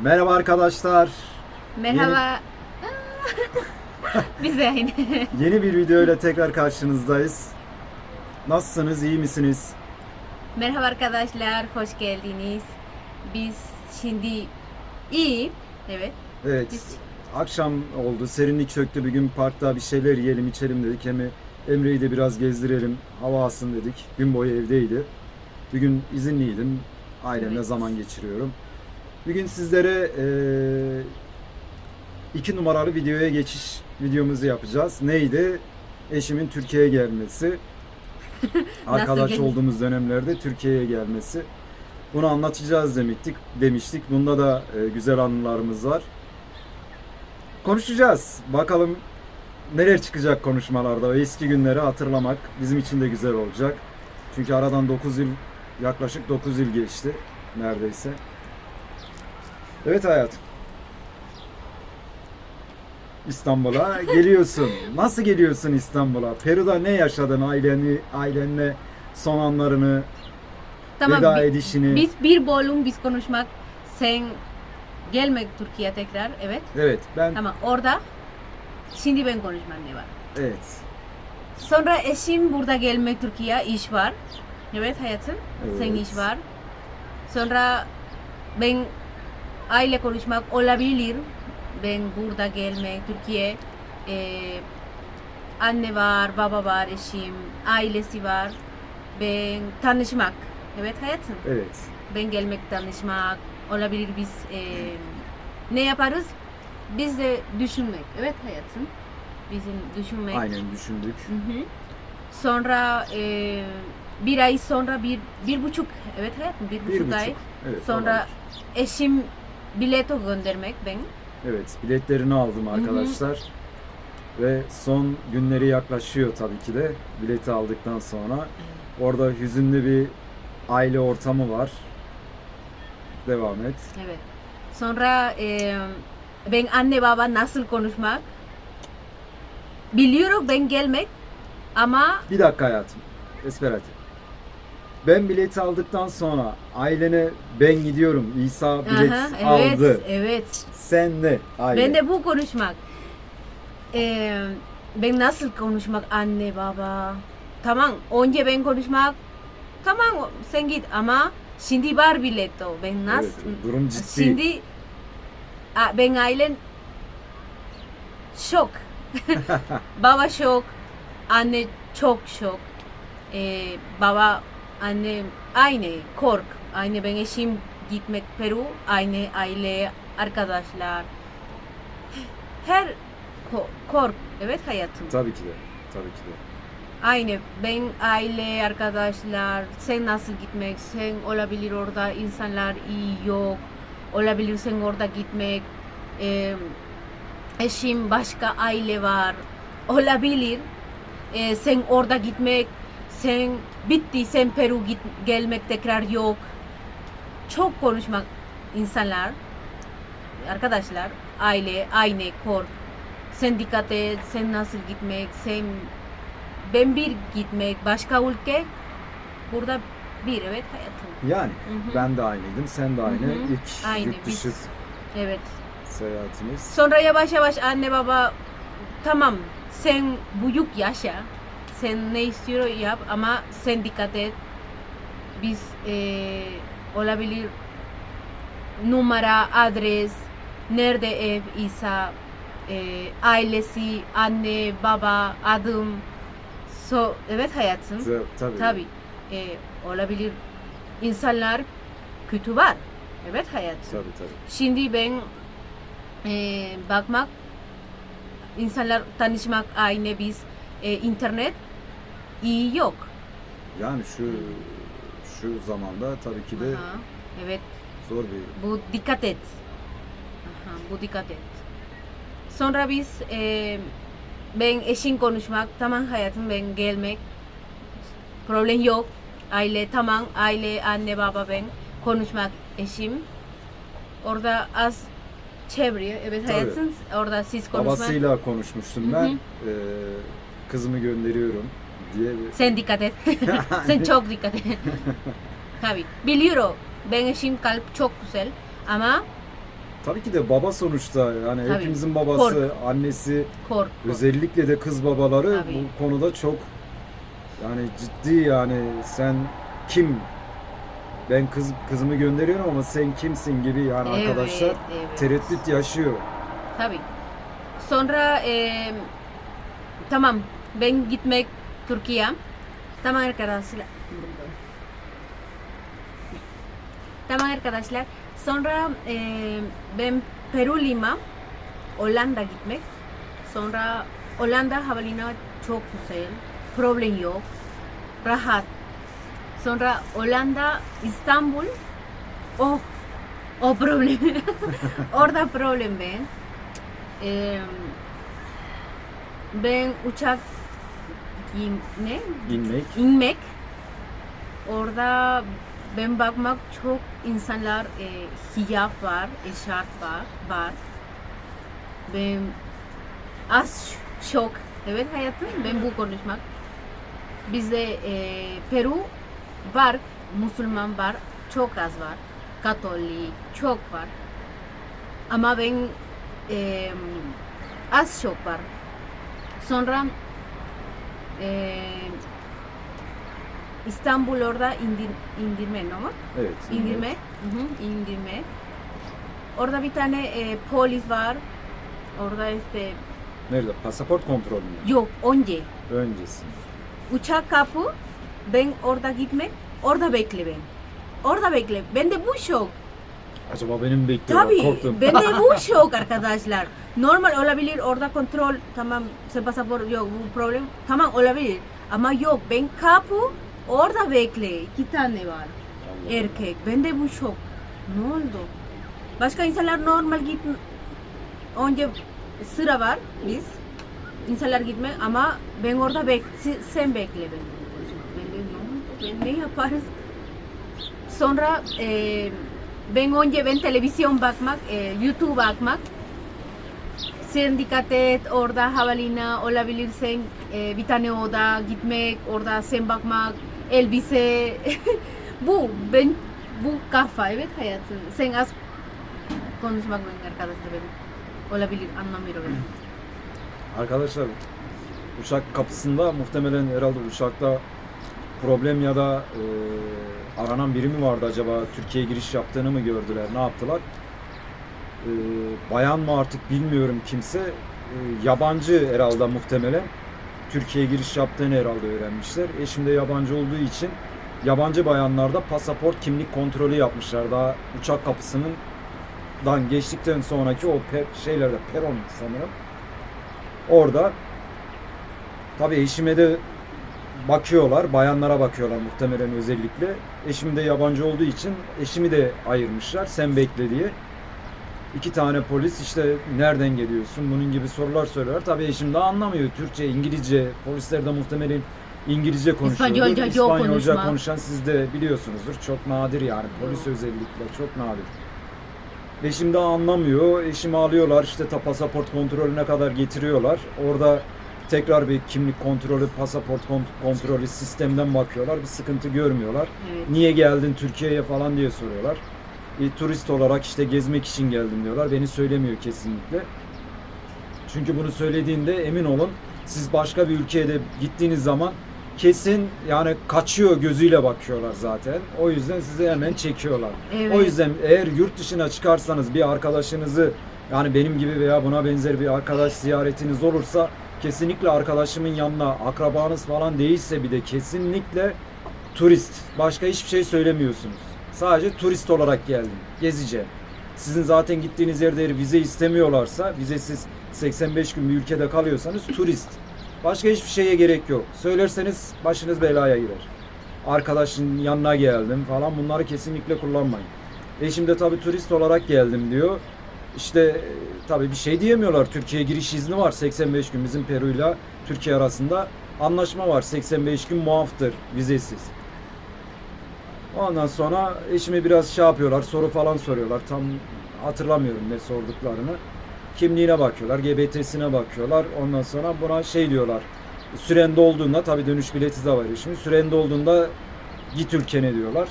Merhaba arkadaşlar. Merhaba. Biz de aynı. Yeni bir video ile tekrar karşınızdayız. Nasılsınız? iyi misiniz? Merhaba arkadaşlar, hoş geldiniz. Biz şimdi iyi, evet. Evet. Biz- Akşam oldu. Serinlik çöktü. Bir gün parkta bir şeyler yiyelim, içelim dedik. Hem Emre'yi de biraz gezdirelim. Hava alsın dedik. Gün boyu evdeydi. Bir gün izinliydim. Ailemle Evet. zaman geçiriyorum. Bugün sizlere eee, iki numaralı videoya geçiş videomuzu yapacağız. Neydi? Eşimin Türkiye'ye gelmesi. Arkadaş olduğumuz dönemlerde Türkiye'ye gelmesi. Bunu anlatacağız demiştik. Demiştik. Bunda da e, güzel anılarımız var. Konuşacağız. Bakalım neler çıkacak konuşmalarda. O eski günleri hatırlamak bizim için de güzel olacak. Çünkü aradan 9 yıl yaklaşık 9 yıl geçti neredeyse. Evet hayatım. İstanbul'a geliyorsun. Nasıl geliyorsun İstanbul'a? Peru'da ne yaşadın aileni, ailenle son anlarını, Tamam, veda bi- edişini? biz bir bölüm biz konuşmak, sen gelmek Türkiye tekrar, evet. Evet ben Tamam, orada şimdi ben konuşmam ne var. evet. Sonra eşim burada gelmek Türkiye, iş var. Evet hayatım, sen Evet. iş var. Sonra ben aile konuşmak olabilir. Ben burada gelmek Türkiye. Ee, anne var, baba var, eşim, ailesi var. Ben tanışmak. Evet hayatım. Evet. Ben gelmek tanışmak olabilir biz e, ne yaparız? Biz de düşünmek. Evet hayatım. Bizim düşünmek. Aynen düşündük. Hı hı. Sonra e, bir ay sonra bir bir buçuk evet hayatım bir buçuk, Bir buçuk. ay Evet. sonra olabilir. eşim bileto göndermek ben. Evet, biletlerini aldım arkadaşlar. Ve son günleri yaklaşıyor tabii ki de bileti aldıktan sonra. Orada hüzünlü bir aile ortamı var. Devam et. Evet. Sonra e, ben anne baba nasıl konuşmak biliyorum ben gelmek ama Bir dakika hayatım. Esperati. Ben bileti aldıktan sonra ailene ben gidiyorum. İsa bilet Aha, evet, aldı. evet. Sen ne? Aile. Ben de bu konuşmak. Ee, ben nasıl konuşmak anne baba. Tamam önce ben konuşmak. Tamam sen git ama şimdi var bileto. Ben nasıl? Evet, durum ciddi. Şimdi ben ailen şok. baba şok. Anne çok şok. Ee, baba anne aynı kork. Aynı ben eşim gitmek Peru. Aynı aile arkadaşlar. Her ko- kork. Evet hayatım. Tabii ki de. Tabii ki de. Aynı ben aile arkadaşlar sen nasıl gitmek sen olabilir orada insanlar iyi yok olabilir sen orada gitmek Ee, eşim başka aile var olabilir Ee, sen orada gitmek sen bitti sen Peru git gelmek tekrar yok çok konuşmak insanlar arkadaşlar aile aynı kork sen dikkat et sen nasıl gitmek sen ben bir gitmek başka ülke burada bir evet hayatım. Yani Hı hı. ben de aynıydım. Sen de aynı. Hı hı. İlk Aynı, yurt dışı biz- Evet. seyahatimiz. Sonra yavaş yavaş anne baba tamam sen büyük yaşa sen ne istiyor yap ama sen dikkat et biz eee, olabilir numara adres nerede ev ise eee, ailesi anne baba adım so evet hayatım Tabii. Tabii. Tabii. Ee, olabilir. İnsanlar kötü var. Evet hayat. Tabii tabii. Şimdi ben e, bakmak, insanlar tanışmak aynı biz e, internet iyi yok. Yani şu şu zamanda tabii ki de Aha, Evet. zor bir Bu dikkat et. Aha, bu dikkat et. Sonra biz e, ben eşin konuşmak, tamam hayatım ben gelmek. Problem yok. Aile tamam, aile anne baba ben konuşmak eşim. Orada az çeviriyor. Evet Tabii. hayatım orada siz konuşmak. babasıyla konuşmuştum Hı ben. hı. Ee, kızımı gönderiyorum diye bir Sen dikkat et. Sen çok dikkat et. Tabii. Biliyorum. Ben eşim kalp çok güzel ama tabii ki de baba sonuçta yani Tabii. hepimizin babası, annesi, Kork. özellikle de kız babaları Tabii. bu konuda çok yani ciddi yani sen kim ben kız kızımı gönderiyorum ama sen kimsin gibi yani Evet, arkadaşlar evet. tereddüt yaşıyor. Tabii. Sonra e, tamam ben gitmek Türkiye. Tamam arkadaşlar. Tamam arkadaşlar. Sonra e, ben Peru Lima, Hollanda gitmek. Sonra Hollanda Havalina çok güzel. Problem yok. Rahat. Sonra Hollanda, İstanbul. Oh, o problem. Orada problem ben. Ee, ben uçak in- ne? İnmek. inmek orada ben bakmak çok insanlar e, hijab var, eşarp var, var. Ben az şok. Evet hayatım ben bu konuşmak. Bizde e, Peru var, Müslüman var, çok az var. Katolik çok var. Ama ben e, az çok var. Sonra e, İstanbul orada indir, indirme no? Evet. İndirme. Hı hı, indirme. Orada bir tane e, polis var. Orada işte Nerede? Pasaport kontrolü mü? yok önce Öncesi. uçak kapı ben orada gitmek orada bekle ben. Orada bekle. Ben de bu şok. Acaba benim bekliyorlar Tabii korktum. ben de bu şok arkadaşlar. Normal olabilir orada kontrol tamam se pasaport yok bu problem tamam olabilir. Ama yok ben kapı orada bekle. İki tane var. erkek. Ben de bu şok. Ne oldu? Başka insanlar normal git önce sıra var biz. İnsanlar gitme ama ben orada bek sen bekle ben. Ben de ne oldu? Ben ne yaparız? Sonra e, ben önce ben televizyon bakmak, e, YouTube bakmak. Sen dikkat et, orada havalina olabilirsen e, bir tane oda gitmek, orada sen bakmak, elbise. bu, ben bu kafa, evet hayatım. Sen az konuşmak ben arkadaşlar ben. Olabilir, anlamıyorum ben. Arkadaşlar uçak kapısında muhtemelen herhalde uçakta problem ya da e, aranan biri mi vardı acaba Türkiye'ye giriş yaptığını mı gördüler ne yaptılar? E, bayan mı artık bilmiyorum kimse e, yabancı herhalde muhtemelen Türkiye'ye giriş yaptığını herhalde öğrenmişler. Eşim de yabancı olduğu için yabancı bayanlarda pasaport kimlik kontrolü yapmışlar. Daha uçak kapısının dan geçtikten sonraki o pe- şeylerde peron sanırım. Orada tabii eşime de bakıyorlar, bayanlara bakıyorlar muhtemelen özellikle. Eşim de yabancı olduğu için eşimi de ayırmışlar sen bekle diye. İki tane polis işte nereden geliyorsun bunun gibi sorular soruyorlar. Tabii eşim de anlamıyor Türkçe, İngilizce. Polisler de muhtemelen İngilizce konuşuyordur. İspanyolca yok İspanyolca konuşan siz de biliyorsunuzdur. Çok nadir yani polis özellikle çok nadir. Eşim de anlamıyor. Eşimi alıyorlar işte ta pasaport kontrolüne kadar getiriyorlar. Orada tekrar bir kimlik kontrolü, pasaport kont- kontrolü sistemden bakıyorlar. Bir sıkıntı görmüyorlar. Evet. Niye geldin Türkiye'ye falan diye soruyorlar. E, turist olarak işte gezmek için geldim diyorlar. Beni söylemiyor kesinlikle. Çünkü bunu söylediğinde emin olun siz başka bir ülkeye de gittiğiniz zaman kesin yani kaçıyor gözüyle bakıyorlar zaten. O yüzden sizi hemen çekiyorlar. Evet. O yüzden eğer yurt dışına çıkarsanız bir arkadaşınızı yani benim gibi veya buna benzer bir arkadaş ziyaretiniz olursa kesinlikle arkadaşımın yanına akrabanız falan değilse bir de kesinlikle turist. Başka hiçbir şey söylemiyorsunuz. Sadece turist olarak geldim. Gezeceğim. Sizin zaten gittiğiniz yerde vize istemiyorlarsa, vizesiz 85 gün bir ülkede kalıyorsanız turist. Başka hiçbir şeye gerek yok. Söylerseniz başınız belaya girer. Arkadaşın yanına geldim falan bunları kesinlikle kullanmayın. Eşim de tabii turist olarak geldim diyor. İşte e, tabii bir şey diyemiyorlar. Türkiye giriş izni var 85 gün bizim Peru'yla Türkiye arasında anlaşma var. 85 gün muaftır vizesiz. Ondan sonra eşime biraz şey yapıyorlar, soru falan soruyorlar. Tam hatırlamıyorum ne sorduklarını. Kimliğine bakıyorlar, GBT'sine bakıyorlar. Ondan sonra buna şey diyorlar. Süren dolduğunda tabii dönüş bileti de var eşimin. Süren dolduğunda git ülkene diyorlar.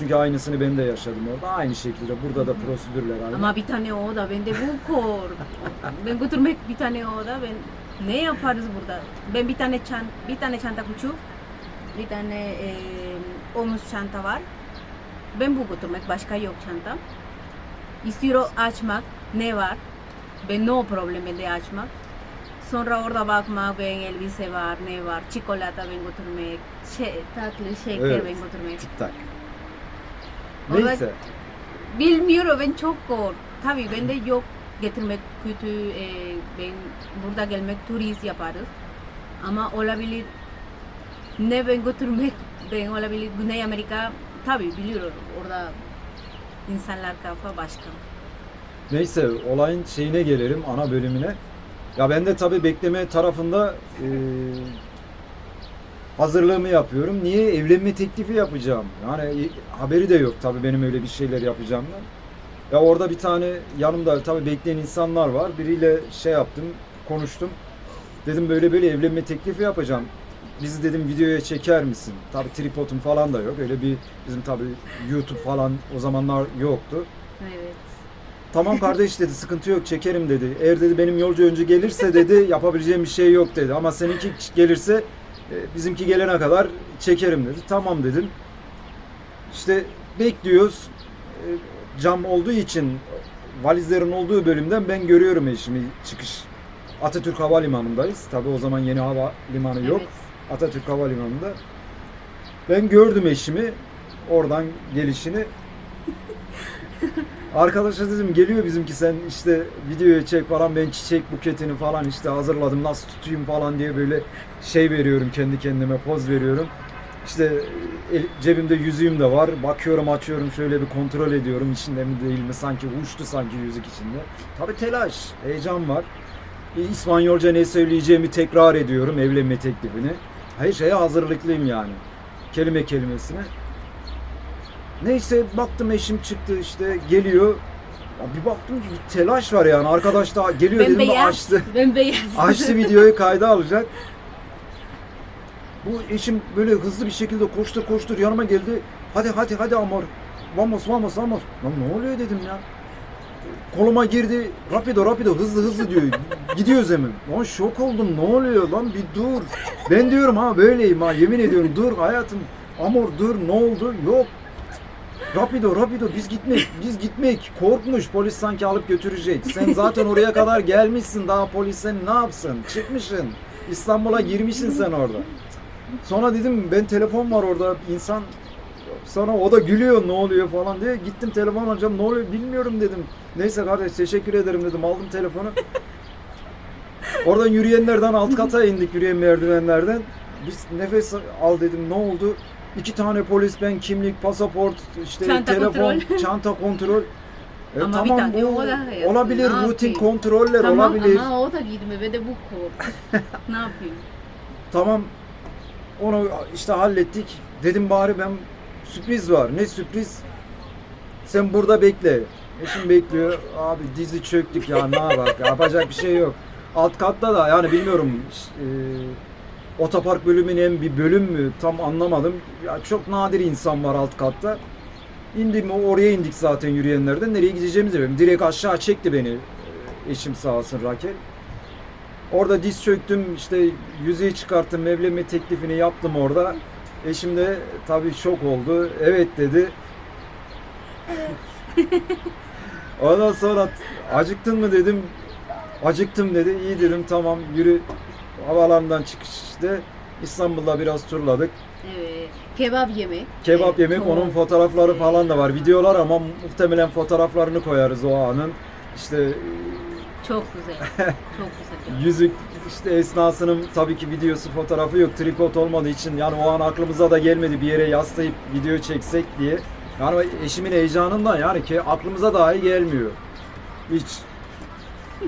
Çünkü aynısını ben de yaşadım orada. Aynı şekilde burada da prosedürler aynı. Ama bir tane oda bende bu kor. ben götürmek bir tane oda ben ne yaparız burada? Ben bir tane çan bir tane çanta küçük, bir tane e, omuz çanta var. Ben bu götürmek başka yok çantam. İstiyorum açmak ne var? Ben no problem de açmak. Sonra orada bakmak ben elbise var ne var? Çikolata ben götürmek, şey, tatlı şeker Evet. ben götürmek. Tak. Neyse. Bilmiyorum ben çok kork. Tabii ben de yok getirmek kötü. e, ben burada gelmek turist yaparız. Ama olabilir ne ben götürmek ben olabilir Güney Amerika tabii biliyorum orada insanlar kafa başka. Neyse olayın şeyine gelelim ana bölümüne. Ya ben de tabii bekleme tarafında e, hazırlığımı yapıyorum. Niye? Evlenme teklifi yapacağım. Yani haberi de yok tabii benim öyle bir şeyler yapacağımdan. Ya orada bir tane yanımda tabii bekleyen insanlar var. Biriyle şey yaptım, konuştum. Dedim böyle böyle evlenme teklifi yapacağım. Bizi dedim videoya çeker misin? Tabii tripodum falan da yok. Öyle bir bizim tabii YouTube falan o zamanlar yoktu. Evet. Tamam kardeş dedi sıkıntı yok çekerim dedi. Eğer dedi benim yolcu önce gelirse dedi yapabileceğim bir şey yok dedi. Ama seninki gelirse bizimki gelene kadar çekerim dedi. Tamam dedim. İşte bekliyoruz. E, Cam olduğu için valizlerin olduğu bölümden ben görüyorum eşimi çıkış. Atatürk Havalimanı'ndayız. Tabi o zaman yeni hava limanı yok. Evet. Atatürk Havalimanı'nda. Ben gördüm eşimi oradan gelişini. Arkadaşa dedim geliyor bizimki sen işte videoya çek falan ben çiçek buketini falan işte hazırladım nasıl tutayım falan diye böyle şey veriyorum kendi kendime poz veriyorum. İşte el- cebimde yüzüğüm de var. Bakıyorum açıyorum şöyle bir kontrol ediyorum içinde mi değil mi sanki uçtu sanki yüzük içinde. Tabi telaş, heyecan var. E, İspanyolca ne söyleyeceğimi tekrar ediyorum evlenme teklifini. Her şeye hazırlıklıyım yani. Kelime kelimesine. Neyse baktım eşim çıktı işte geliyor. Ya bir baktım ki bir telaş var yani. Arkadaş da geliyor dedim de açtı. Ben beyaz. Açtı videoyu kayda alacak. Bu eşim böyle hızlı bir şekilde koştur koştur yanıma geldi. Hadi hadi hadi amor. Vamos vamos vamos. Lan ne oluyor dedim ya. Koluma girdi. Rapido rapido hızlı hızlı diyor. Gidiyoruz hemen. Lan şok oldum. Ne oluyor lan bir dur. Ben diyorum ha böyleyim ha yemin ediyorum dur hayatım. Amor dur ne oldu? Yok. Rapido rapido biz gitmek biz gitmek korkmuş polis sanki alıp götürecek. Sen zaten oraya kadar gelmişsin daha polis sen ne yapsın? Çıkmışsın. İstanbul'a girmişsin sen orada. Sonra dedim ben telefon var orada insan sonra o da gülüyor ne oluyor falan diye gittim telefon alacağım ne oluyor bilmiyorum dedim. Neyse kardeş teşekkür ederim dedim aldım telefonu. Oradan yürüyenlerden alt kata indik yürüyen merdivenlerden. Biz nefes al dedim ne oldu? İki tane polis ben kimlik, pasaport, işte Çanta telefon, kontrol. çanta kontrol. E, Ama bir tamam tane bu o da olabilir ne rutin yapayım? kontroller Tamam olabilir. ama o da gitme ve de bu ne yapayım? Tamam onu işte hallettik. Dedim bari ben sürpriz var. Ne sürpriz? Sen burada bekle. Eşim bekliyor. Abi dizi çöktük ya ne bak yapacak bir şey yok. Alt katta da yani bilmiyorum e, otopark bölümünün bir bölüm mü tam anlamadım. Ya çok nadir insan var alt katta. İndim oraya indik zaten yürüyenlerden. Nereye gideceğimizi bilmiyorum. Direkt aşağı çekti beni. e, Eşim sağ olsun Rakel. Orada diz çöktüm işte yüzüğü çıkarttım evlenme teklifini yaptım orada. Eşim de tabii şok oldu. Evet dedi. Ondan sonra acıktın mı dedim. Acıktım dedi. İyi dedim tamam yürü. Havaalanından çıkışta İstanbul'da biraz turladık. Evet. Kebap yemek. Kebap yemek çok onun fotoğrafları falan da var. Videolar ama muhtemelen fotoğraflarını koyarız o anın. İşte Çok güzel. Çok güzel. yüzük işte esnasının tabii ki videosu fotoğrafı yok tripod olmadığı için yani o an aklımıza da gelmedi bir yere yaslayıp video çeksek diye. Yani eşimin heyecanından yani ki aklımıza dahi gelmiyor. Hiç.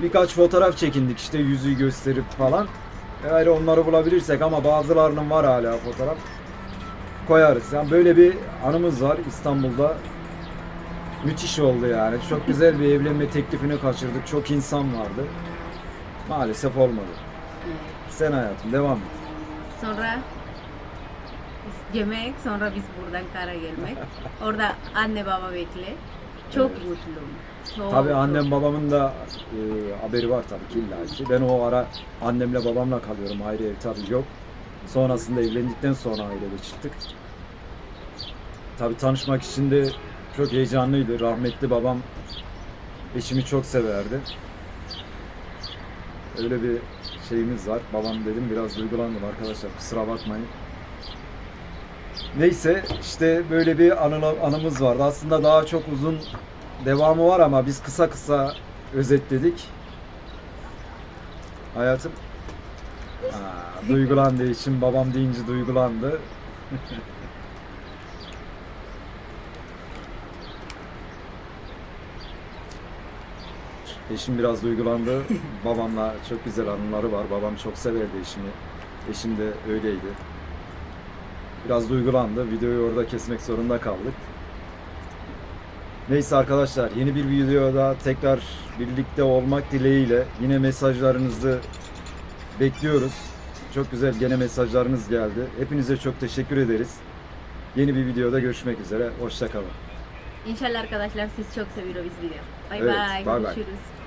Birkaç fotoğraf çekindik işte yüzüğü gösterip falan. Eğer onları bulabilirsek ama bazılarının var hala fotoğraf. Koyarız. Yani böyle bir anımız var İstanbul'da. Müthiş oldu yani. Çok güzel bir evlenme teklifini kaçırdık. Çok insan vardı. Maalesef olmadı. Sen hayatım devam et. Sonra yemek sonra biz buradan kara gelmek. Orada anne baba bekle. Çok Evet. mutluyum. Çok, Tabii annem babamın da e, haberi var tabii ki illa ki. Ben o ara annemle babamla kalıyorum. Ayrı ev tabii yok. Sonrasında evlendikten sonra ayrı çıktık. Tabii tanışmak için de çok heyecanlıydı. Rahmetli babam eşimi çok severdi. Öyle bir şeyimiz var. Babam dedim biraz duygulandım arkadaşlar kusura bakmayın. Neyse işte böyle bir anı, anımız vardı. Aslında daha çok uzun devamı var ama biz kısa kısa özetledik. Hayatım Aa, duygulandığı için babam deyince duygulandı. Eşim biraz duygulandı. Babamla çok güzel anıları var. Babam çok severdi eşimi. Eşim de öyleydi. Biraz duygulandı. Videoyu orada kesmek zorunda kaldık. Neyse arkadaşlar yeni bir videoda tekrar birlikte olmak dileğiyle yine mesajlarınızı bekliyoruz. Çok güzel gene mesajlarınız geldi. Hepinize çok teşekkür ederiz. Yeni bir videoda görüşmek üzere. Hoşçakalın. İnşallah arkadaşlar siz çok seviyoruz video. Bye Evet, bye. bye bye. Görüşürüz.